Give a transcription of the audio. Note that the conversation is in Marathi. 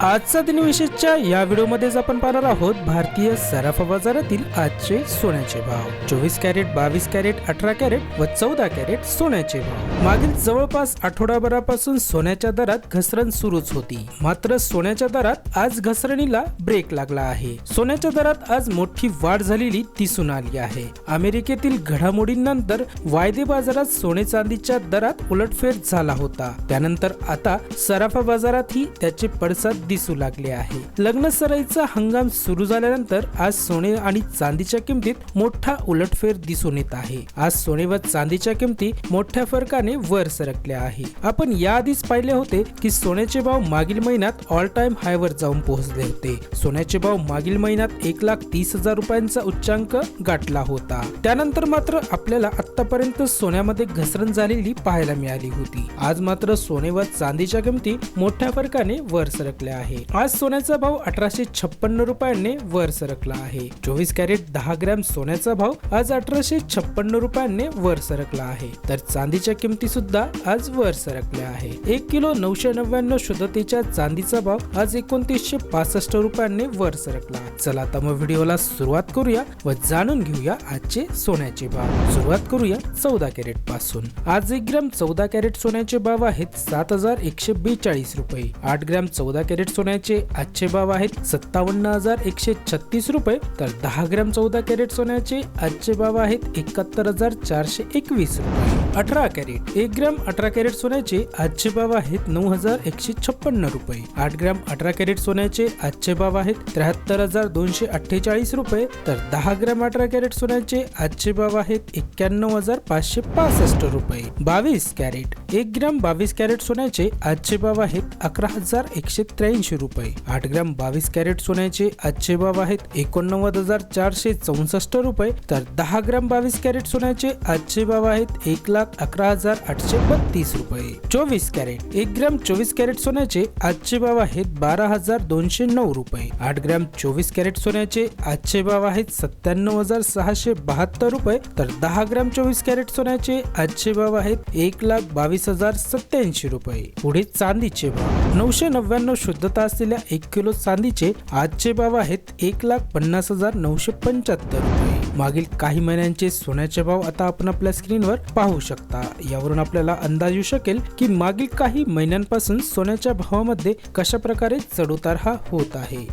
आजचा दिनविशेषच्या या व्हिडिओमध्येच आपण पाहणार आहोत भारतीय सराफा बाजारातील आजचे सोन्याचे भाव. चोवीस कॅरेट बावीस कॅरेट अठरा कॅरेट व चौदा कॅरेट सोन्याचे भाव. मागील जवळपास आठवडाभरापासून सोन्याच्या दरात घसरण सुरूच होती. मात्र सोन्याच्या दरात आज घसरणीला ब्रेक लागला आहे. सोन्याच्या दरात आज मोठी वाढ झालेली दिसून आली आहे. अमेरिकेतील घडामोडींनंतर वायदे बाजारात सोने चांदीच्या दरात उलटफेर झाला होता. त्यानंतर आता सराफा बाजारातही त्याचे पडसाद दिसू लागले आहे. लग्न सराईचा हंगाम सुरू झाल्यानंतर आज सोने आणि चांदीच्या किमतीत मोठा उलटफेर दिसून येत आहे. आज सोने व चांदीच्या किमती मोठ्या फरकाने वर सरकल्या आहे. आपण याआधीच पाहिले होते की सोन्याचे भाव मागील महिन्यात ऑल टाइम हायवर जाऊन पोहोचले होते. सोन्याचे भाव मागील महिन्यात एक लाख तीस हजार रुपयांचा उच्चांक गाठला होता. त्यानंतर मात्र आपल्याला आतापर्यंत सोन्यामध्ये घसरण झालेली पाहायला मिळाली होती. आज मात्र सोने व चांदीच्या किमती मोठ्या फरकाने वर सरकल्या आहे. आज सोन्याचा भाव अठराशे छप्पन्न रुपयांनी वर सरकला आहे. चोवीस कॅरेट दहा ग्रॅम सोन्याचा भाव आज अठराशे छप्पन्न रुपयांनी वर सरकला आहे. तर चांदीच्या किमती सुद्धा आज वर सरकल्या आहे. एक किलो नऊशे नव्याण्णव शुद्धतेच्या चांदीचा भाव आज एकोणतीसशे पासष्ट रुपयांनी वर सरकला. चला तर मग व्हिडिओला सुरुवात करूया व जाणून घेऊया आजचे सोन्याचे भाव. सुरुवात करूया चौदा कॅरेटपासून. आज एक ग्रॅम चौदा कॅरेट सोन्याचे भाव आहेत सात हजार एकशे बेचाळीस रुपये. आठ ग्रॅम चौदा कॅरेट सोन्याचे आजचे भाव आहेत सत्तावन्न हजार एकशे छत्तीस रुपये. तर दहा ग्रॅम चौदा कॅरेट सोन्याचे आजचे भाव आहेत एकाहत्तर हजार चारशे एकवीस रुपये. अठरा कॅरेट एक ग्रॅम अठरा कॅरेट सोन्याचे आजचे भाव आहेत नऊ हजार एकशे छप्पन्न रुपये. आठ ग्रॅम अठरा कॅरेट सोन्याचे आजचे भाव आहेत त्र्याहत्तर हजार दोनशे अठ्ठेचाळीस रुपये. तर दहा ग्रॅम अठरा कॅरेट सोन्याचे आजचे भाव आहेत एक्क्याण्णव हजार पाचशे पासष्ट रुपये. बावीस कॅरेट एक ग्रॅम बावीस कॅरेट सोन्याचे आजचे भाव आहेत अकरा हजार एकशे त्र्याऐंशी रुपये. आठ ग्रॅम बावीस कॅरेट सोन्याचे आजचे भाव आहेत एकोणनव्वद हजार चारशे चौसष्ट रुपये. तर दहा ग्रॅम बावीस कॅरेट सोन्याचे आजचे भाव आहेत एक लाख अकरा हजार आठशे बत्तीस रुपये. चोवीस कॅरेट एक ग्रॅम चोवीस कॅरेट सोन्याचे आजचे भाव आहेत बारा हजार दोनशे नऊ रुपये. आठ ग्रॅम चोवीस कॅरेट सोन्याचे आजचे भाव आहेत सत्त्याण्णव हजार सहाशे बहात्तर रुपये. तर दहा ग्रॅम चोवीस कॅरेट सोन्याचे आजचे भाव आहेत एक लाख बावीस हजार सत्याऐंशी रुपये. पुढे चांदीचे भाव. नऊशे नव्याण्णव शुद्ध शुद्धता असलेल्या एक किलो चांदीचे आजचे भाव आहेत एक लाख पन्नास हजार नऊशे पंच्याहत्तर रुपये. मागील काही महिन्यांचे सोन्याचे भाव आता आपण आपल्या स्क्रीनवर पाहू शकता. यावरून आपल्याला अंदाज येऊ शकेल की मागील काही महिन्यांपासून सोन्याच्या भावामध्ये कशा प्रकारे चढउतार हा होत आहे.